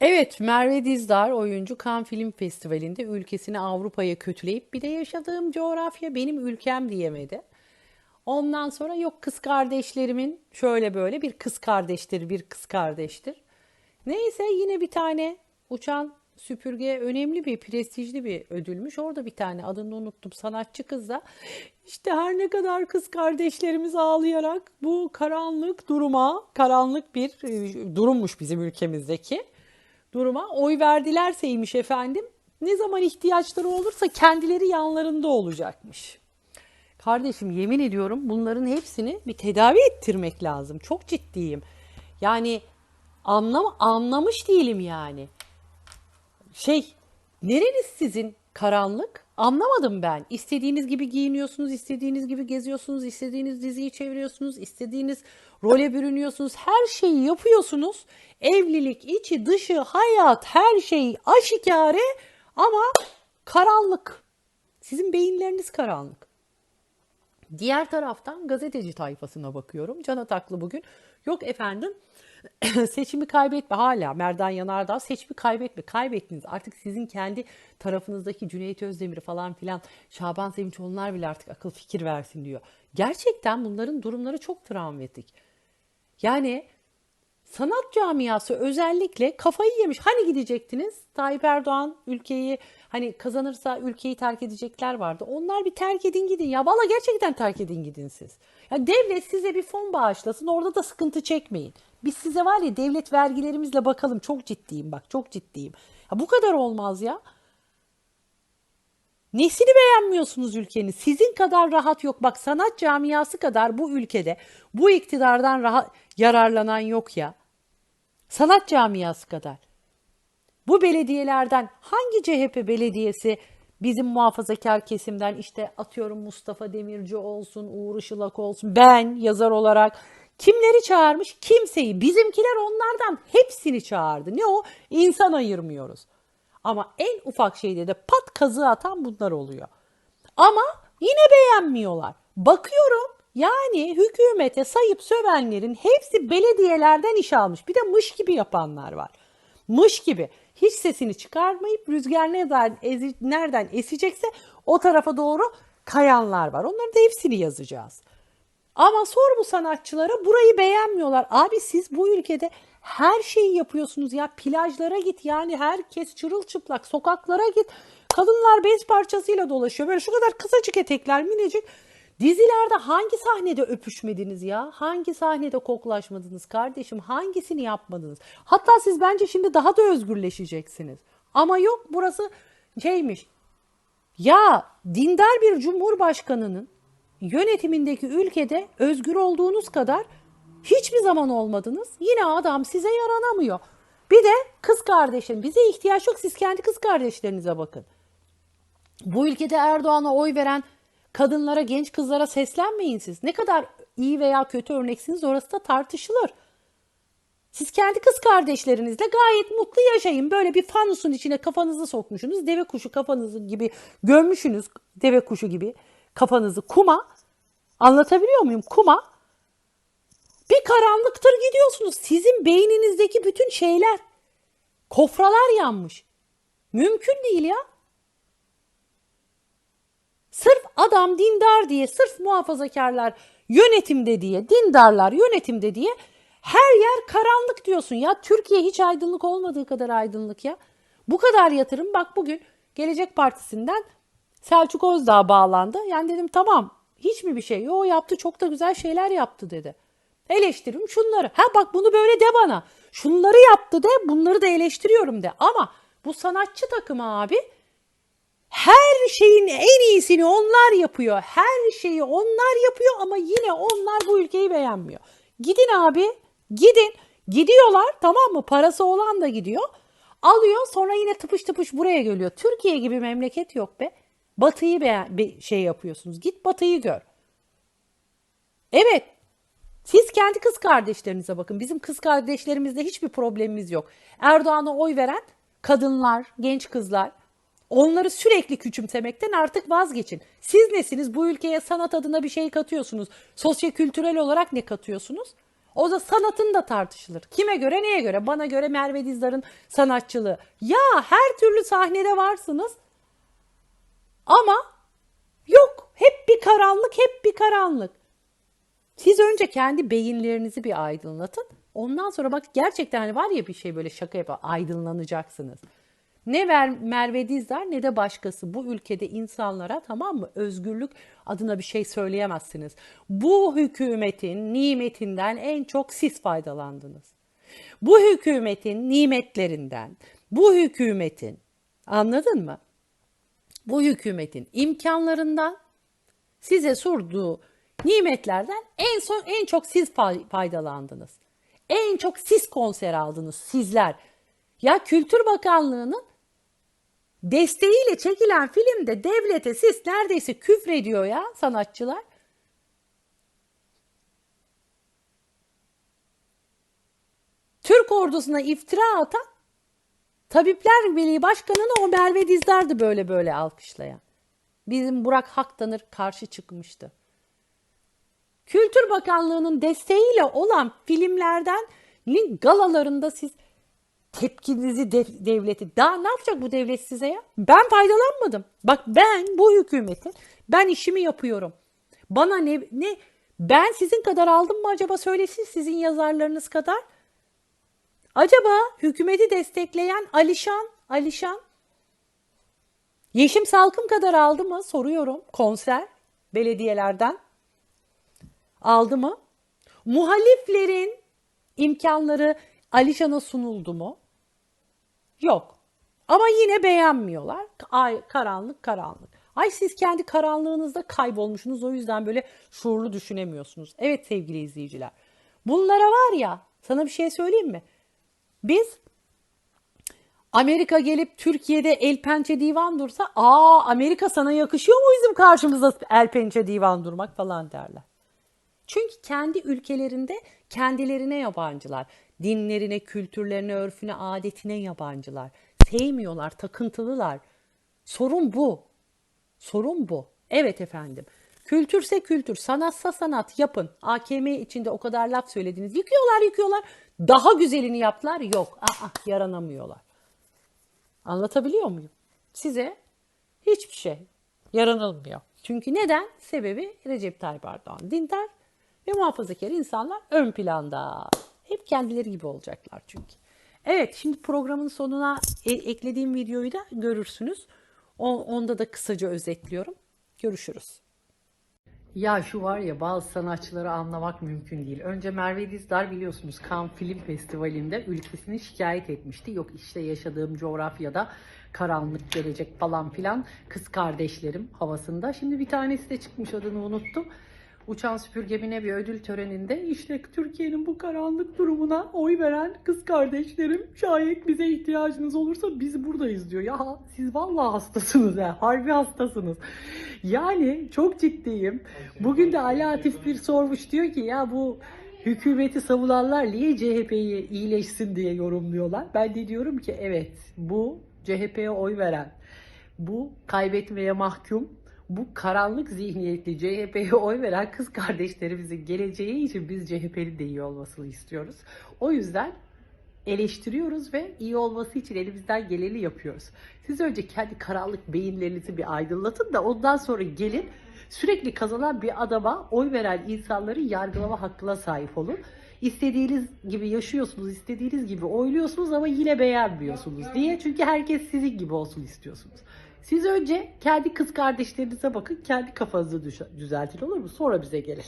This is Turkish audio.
Evet, Merve Dizdar oyuncu Cannes Film Festivali'nde ülkesini Avrupa'ya kötüleyip bir de yaşadığım coğrafya benim ülkem diyemedi. Ondan sonra yok kız kardeşlerimin şöyle böyle bir kız kardeştir, bir kız kardeştir. Neyse yine bir tane uçan süpürge önemli bir prestijli bir ödülmüş. Orada bir tane adını unuttum sanatçı kız da işte her ne kadar kız kardeşlerimiz ağlayarak bu karanlık duruma, karanlık bir e, durummuş bizim ülkemizdeki duruma oy verdilerseymiş efendim ne zaman ihtiyaçları olursa kendileri yanlarında olacakmış. Kardeşim yemin ediyorum bunların hepsini bir tedavi ettirmek lazım. Çok ciddiyim. Yani anlam anlamış değilim yani. Şey, nereniz sizin karanlık? Anlamadım ben. İstediğiniz gibi giyiniyorsunuz, istediğiniz gibi geziyorsunuz, istediğiniz diziyi çeviriyorsunuz, istediğiniz role bürünüyorsunuz. Her şeyi yapıyorsunuz. Evlilik, içi, dışı, hayat, her şey aşikare ama karanlık. Sizin beyinleriniz karanlık. Diğer taraftan gazeteci tayfasına bakıyorum. Can Ataklı bugün yok efendim seçimi kaybetme hala Merdan Yanardağ seçimi kaybetme kaybettiniz artık sizin kendi tarafınızdaki Cüneyt Özdemir falan filan Şaban Sevinç bile artık akıl fikir versin diyor. Gerçekten bunların durumları çok travmatik. Yani Sanat camiası özellikle kafayı yemiş. Hani gidecektiniz? Tayyip Erdoğan ülkeyi hani kazanırsa ülkeyi terk edecekler vardı. Onlar bir terk edin gidin. Ya valla gerçekten terk edin gidin siz. Ya devlet size bir fon bağışlasın orada da sıkıntı çekmeyin. Biz size var ya devlet vergilerimizle bakalım çok ciddiyim bak çok ciddiyim. Ya bu kadar olmaz ya. Nesini beğenmiyorsunuz ülkenin? Sizin kadar rahat yok. Bak sanat camiası kadar bu ülkede bu iktidardan rahat yararlanan yok ya. Sanat camiası kadar. Bu belediyelerden hangi CHP belediyesi bizim muhafazakar kesimden işte atıyorum Mustafa Demirci olsun, Uğur Işılak olsun, ben yazar olarak kimleri çağırmış? Kimseyi. Bizimkiler onlardan hepsini çağırdı. Ne o? İnsan ayırmıyoruz. Ama en ufak şeyde de pat kazığı atan bunlar oluyor. Ama yine beğenmiyorlar. Bakıyorum yani hükümete sayıp sövenlerin hepsi belediyelerden iş almış. Bir de mış gibi yapanlar var. Mış gibi. Hiç sesini çıkarmayıp rüzgar nereden, ezi, nereden esecekse o tarafa doğru kayanlar var. Onların da hepsini yazacağız. Ama sor bu sanatçılara burayı beğenmiyorlar. Abi siz bu ülkede her şeyi yapıyorsunuz ya. Plajlara git yani herkes çırılçıplak. Sokaklara git. Kadınlar bez parçasıyla dolaşıyor. Böyle şu kadar kısacık etekler minicik. Dizilerde hangi sahnede öpüşmediniz ya? Hangi sahnede koklaşmadınız kardeşim? Hangisini yapmadınız? Hatta siz bence şimdi daha da özgürleşeceksiniz. Ama yok burası şeymiş. Ya dindar bir cumhurbaşkanının yönetimindeki ülkede özgür olduğunuz kadar hiçbir zaman olmadınız. Yine adam size yaranamıyor. Bir de kız kardeşin bize ihtiyaç yok siz kendi kız kardeşlerinize bakın. Bu ülkede Erdoğan'a oy veren kadınlara, genç kızlara seslenmeyin siz. Ne kadar iyi veya kötü örneksiniz orası da tartışılır. Siz kendi kız kardeşlerinizle gayet mutlu yaşayın. Böyle bir fanusun içine kafanızı sokmuşsunuz. Deve kuşu kafanızı gibi gömmüşsünüz. Deve kuşu gibi kafanızı kuma. Anlatabiliyor muyum? Kuma. Bir karanlıktır gidiyorsunuz. Sizin beyninizdeki bütün şeyler, kofralar yanmış. Mümkün değil ya. Sırf adam dindar diye, sırf muhafazakarlar yönetimde diye, dindarlar yönetimde diye her yer karanlık diyorsun ya. Türkiye hiç aydınlık olmadığı kadar aydınlık ya. Bu kadar yatırım bak bugün Gelecek Partisi'nden Selçuk Özdağ bağlandı. Yani dedim tamam hiç mi bir şey? Yo yaptı çok da güzel şeyler yaptı dedi. Eleştirim şunları. Ha bak bunu böyle de bana. Şunları yaptı de bunları da eleştiriyorum de. Ama bu sanatçı takımı abi her şeyin en iyisini onlar yapıyor. Her şeyi onlar yapıyor ama yine onlar bu ülkeyi beğenmiyor. Gidin abi, gidin. Gidiyorlar tamam mı? Parası olan da gidiyor. Alıyor sonra yine tıpış tıpış buraya geliyor. Türkiye gibi memleket yok be. Batıyı beğen, be, şey yapıyorsunuz. Git batıyı gör. Evet. Siz kendi kız kardeşlerinize bakın. Bizim kız kardeşlerimizde hiçbir problemimiz yok. Erdoğan'a oy veren kadınlar, genç kızlar onları sürekli küçümsemekten artık vazgeçin. Siz nesiniz? Bu ülkeye sanat adına bir şey katıyorsunuz. Sosyo-kültürel olarak ne katıyorsunuz? O da sanatın da tartışılır. Kime göre neye göre? Bana göre Merve Dizdar'ın sanatçılığı. Ya her türlü sahnede varsınız ama yok. Hep bir karanlık, hep bir karanlık. Siz önce kendi beyinlerinizi bir aydınlatın. Ondan sonra bak gerçekten hani var ya bir şey böyle şaka yapar aydınlanacaksınız. Ne ver, Merve Dizdar ne de başkası bu ülkede insanlara tamam mı özgürlük adına bir şey söyleyemezsiniz. Bu hükümetin nimetinden en çok siz faydalandınız. Bu hükümetin nimetlerinden, bu hükümetin anladın mı? Bu hükümetin imkanlarından size sunduğu nimetlerden en son en çok siz fay- faydalandınız. En çok siz konser aldınız sizler. Ya Kültür Bakanlığı'nın desteğiyle çekilen filmde devlete siz neredeyse küfrediyor ya sanatçılar. Türk ordusuna iftira atan Tabipler Birliği Başkanı'nı o Merve Dizdar'dı böyle böyle alkışlayan. Bizim Burak Haktanır karşı çıkmıştı. Kültür Bakanlığı'nın desteğiyle olan filmlerden galalarında siz tepkinizi de- devleti daha ne yapacak bu devlet size ya? Ben faydalanmadım. Bak ben bu hükümetin ben işimi yapıyorum. Bana ne ne ben sizin kadar aldım mı acaba söylesin sizin yazarlarınız kadar? Acaba hükümeti destekleyen Alişan, Alişan Yeşim Salkım kadar aldı mı soruyorum konser belediyelerden. Aldı mı? Muhaliflerin imkanları Alişan'a sunuldu mu? Yok. Ama yine beğenmiyorlar. Ay karanlık karanlık. Ay siz kendi karanlığınızda kaybolmuşsunuz o yüzden böyle şuurlu düşünemiyorsunuz. Evet sevgili izleyiciler. Bunlara var ya sana bir şey söyleyeyim mi? Biz Amerika gelip Türkiye'de el pençe divan dursa aa Amerika sana yakışıyor mu bizim karşımızda el pençe divan durmak falan derler. Çünkü kendi ülkelerinde kendilerine yabancılar. Dinlerine, kültürlerine, örfüne, adetine yabancılar. Sevmiyorlar, takıntılılar. Sorun bu. Sorun bu. Evet efendim. Kültürse kültür, sanatsa sanat yapın. AKM içinde o kadar laf söylediniz. Yıkıyorlar, yıkıyorlar. Daha güzelini yaptılar. Yok. Aa, yaranamıyorlar. Anlatabiliyor muyum? Size hiçbir şey yaranılmıyor. Çünkü neden? Sebebi Recep Tayyip Erdoğan. Dindar ve muhafazakar insanlar ön planda. Hep kendileri gibi olacaklar çünkü. Evet şimdi programın sonuna e- eklediğim videoyu da görürsünüz. O- onda da kısaca özetliyorum. Görüşürüz. Ya şu var ya bazı sanatçıları anlamak mümkün değil. Önce Merve Dizdar biliyorsunuz Cannes Film Festivali'nde ülkesini şikayet etmişti. Yok işte yaşadığım coğrafyada karanlık gelecek falan filan kız kardeşlerim havasında. Şimdi bir tanesi de çıkmış adını unuttum. Uçan süpürgemine bir ödül töreninde işte Türkiye'nin bu karanlık durumuna oy veren kız kardeşlerim şayet bize ihtiyacınız olursa biz buradayız diyor. Ya siz vallahi hastasınız ya harbi hastasınız. Yani çok ciddiyim. Bugün de Ali Atif bir sormuş diyor ki ya bu hükümeti savunanlar niye CHP'yi iyileşsin diye yorumluyorlar. Ben de diyorum ki evet bu CHP'ye oy veren, bu kaybetmeye mahkum, bu karanlık zihniyetli CHP'ye oy veren kız kardeşlerimizin geleceği için biz CHP'nin de iyi olmasını istiyoruz. O yüzden eleştiriyoruz ve iyi olması için elimizden geleni yapıyoruz. Siz önce kendi karanlık beyinlerinizi bir aydınlatın da ondan sonra gelin sürekli kazanan bir adama oy veren insanları yargılama hakkına sahip olun. İstediğiniz gibi yaşıyorsunuz, istediğiniz gibi oyluyorsunuz ama yine beğenmiyorsunuz. Niye? Çünkü herkes sizin gibi olsun istiyorsunuz. Siz önce kendi kız kardeşlerinize bakın, kendi kafanızı düzeltin olur mu? Sonra bize gelin.